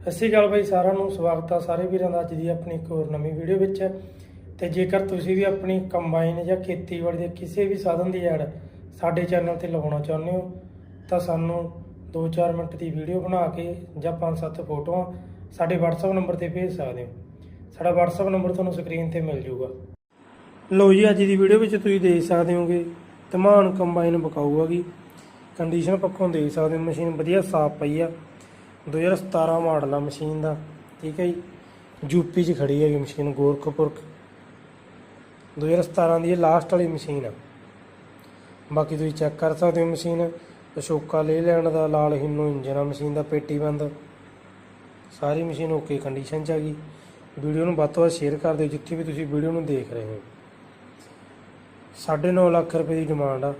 ਸਤਿ ਸ਼੍ਰੀ ਅਕਾਲ ਬਾਈ, ਸਾਰਿਆਂ ਨੂੰ ਸਵਾਗਤ ਆ ਸਾਰੇ ਵੀਰਾਂ ਦਾ ਅੱਜ ਦੀ ਆਪਣੀ ਇੱਕ ਹੋਰ ਨਵੀਂ ਵੀਡੀਓ ਵਿੱਚ। ਤੇ ਜੇਕਰ ਤੁਸੀਂ ਵੀ ਆਪਣੀ ਕੰਬਾਈਨ ਜਾਂ ਖੇਤੀਬਾੜੀ ਦੇ ਕਿਸੇ ਵੀ ਸਾਧਨ ਦੀ ਐਡ ਸਾਡੇ ਚੈਨਲ ਤੇ ਲਗਾਉਣਾ ਚਾਹੁੰਦੇ ਹੋ, ਤਾਂ ਸਾਨੂੰ 2-4 ਮਿੰਟ ਦੀ ਵੀਡੀਓ ਬਣਾ ਕੇ ਜਾਂ 5-7 ਫੋਟੋਆਂ ਸਾਡੇ WhatsApp ਨੰਬਰ ਤੇ ਭੇਜ ਸਕਦੇ ਹੋ। ਸਾਡਾ WhatsApp ਨੰਬਰ ਤੁਹਾਨੂੰ ਸਕਰੀਨ ਤੇ ਮਿਲ ਜਾਊਗਾ। ਲਓ ਜੀ, ਅੱਜ ਦੀ ਵੀਡੀਓ ਵਿੱਚ ਤੁਸੀਂ ਦੇਖ ਸਕਦੇ ਹੋਗੇ, ਧਮਾਨ ਕੰਬਾਈਨ ਬਕਾਊ ਹੈਗੀ ਕੰਡੀਸ਼ਨ ਪੱਖੋਂ ਦੇਖ ਸਕਦੇ ਹੋ, ਮਸ਼ੀਨ ਵਧੀਆ ਸਾਫ਼ ਪਈ ਆ। 2017 ਮਾਡਲ ਆ ਮਸ਼ੀਨ ਦਾ, ਠੀਕ ਹੈ ਜੀ। ਯੂਪੀ 'ਚ ਖੜੀ ਹੈਗੀ ਮਸ਼ੀਨ ਗੋਰਖਪੁਰ 2017 ਦੀ ਇਹ ਲਾਸਟ ਵਾਲੀ ਮਸ਼ੀਨ ਆ। ਬਾਕੀ ਤੁਸੀਂ ਚੈੱਕ ਕਰ ਸਕਦੇ ਹੋ ਮਸ਼ੀਨ। ਅਸ਼ੋਕਾ ਲੈ ਲੈਣ ਦਾ, ਲਾਲ ਹਿੰਨੂ ਇੰਜਨ ਆ ਮਸ਼ੀਨ ਦਾ, ਪੇਟੀ ਬੰਦ। ਸਾਰੀ ਮਸ਼ੀਨ ਓਕੇ ਕੰਡੀਸ਼ਨ 'ਚ ਹੈਗੀ ਵੀਡੀਓ ਨੂੰ ਵੱਧ ਤੋਂ ਵੱਧ ਸ਼ੇਅਰ ਕਰ ਦਿਓ, ਜਿੱਥੇ ਵੀ ਤੁਸੀਂ ਵੀਡੀਓ ਨੂੰ ਦੇਖ ਰਹੇ ਹੋ। 9.5 ਲੱਖ ਰੁਪਏ ਦੀ ਡਿਮਾਂਡ ਆ।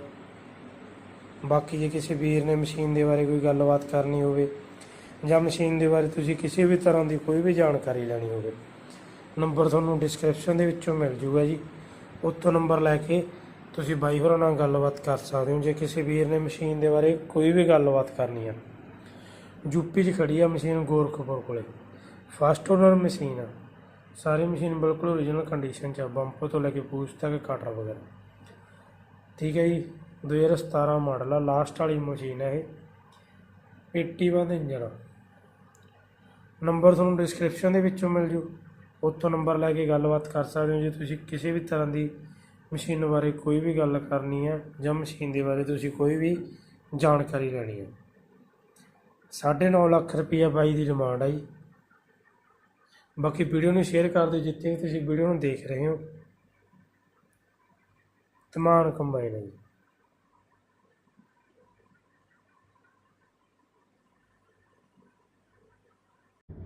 ਬਾਕੀ ਜੇ ਕਿਸੇ ਵੀਰ ਨੇ ਮਸ਼ੀਨ ਦੇ ਬਾਰੇ ਕੋਈ ਗੱਲਬਾਤ ਕਰਨੀ ਹੋਵੇ ਜਾਂ ਮਸ਼ੀਨ ਦੇ ਬਾਰੇ ਤੁਸੀਂ ਕਿਸੇ ਵੀ ਤਰ੍ਹਾਂ ਦੀ ਕੋਈ ਵੀ ਜਾਣਕਾਰੀ ਲੈਣੀ ਹੋਵੇ, ਨੰਬਰ ਤੁਹਾਨੂੰ ਡਿਸਕ੍ਰਿਪਸ਼ਨ ਦੇ ਵਿੱਚੋਂ ਮਿਲ ਜੂਗਾ ਜੀ। ਉੱਥੋਂ ਨੰਬਰ ਲੈ ਕੇ ਤੁਸੀਂ ਬਾਈ ਹੋਰਾਂ ਨਾਲ ਗੱਲਬਾਤ ਕਰ ਸਕਦੇ ਹੋ, ਜੇ ਕਿਸੇ ਵੀਰ ਨੇ ਮਸ਼ੀਨ ਦੇ ਬਾਰੇ ਕੋਈ ਵੀ ਗੱਲਬਾਤ ਕਰਨੀ ਆ। ਯੂਪੀ 'ਚ ਖੜੀ ਆ ਮਸ਼ੀਨ ਗੋਰਖਪੁਰ ਕੋਲੇ। ਫਸਟ ਓਨਰ ਮਸ਼ੀਨ ਆ। ਸਾਰੀ ਮਸ਼ੀਨ ਬਿਲਕੁਲ ਓਰੀਜਨਲ ਕੰਡੀਸ਼ਨ 'ਚ ਆ ਬੰਪੋ ਤੋਂ ਲੈ ਕੇ ਪੂਛ ਤੱਕ ਕਟਰ ਵਗੈਰਾ। ਠੀਕ ਹੈ ਜੀ 2017 ਮਾਡਲ ਆ ਲਾਸਟ ਵਾਲੀ ਮਸ਼ੀਨ ਹੈ ਇਹ। 81 ਇੰਜਨ ਆ। ਨੰਬਰ ਤੁਹਾਨੂੰ ਡਿਸਕ੍ਰਿਪਸ਼ਨ ਦੇ ਵਿੱਚੋਂ ਮਿਲ ਜੂ। ਉੱਥੋਂ ਨੰਬਰ ਲੈ ਕੇ ਗੱਲਬਾਤ ਕਰ ਸਕਦੇ ਹੋ ਜੇ। ਤੁਸੀਂ ਕਿਸੇ ਵੀ ਤਰ੍ਹਾਂ ਦੀ ਮਸ਼ੀਨ ਬਾਰੇ ਕੋਈ ਵੀ ਗੱਲ ਕਰਨੀ ਹੈ ਜਾਂ ਮਸ਼ੀਨ ਦੇ ਬਾਰੇ ਤੁਸੀਂ ਕੋਈ ਵੀ ਜਾਣਕਾਰੀ ਲੈਣੀ ਹੈ। 9.5 ਲੱਖ ਰੁਪਈਆ ਬਾਈ ਦੀ ਡਿਮਾਂਡ ਆ ਜੀ ਬਾਕੀ ਵੀਡੀਓ ਨੂੰ ਸ਼ੇਅਰ ਕਰ ਦਿਓ ਜਿੱਥੇ ਵੀ ਤੁਸੀਂ ਵੀਡੀਓ ਨੂੰ ਦੇਖ ਰਹੇ ਹੋ। ਤਮਾਨ ਕੰਬਾਈਨ ਹੈ ਜੀ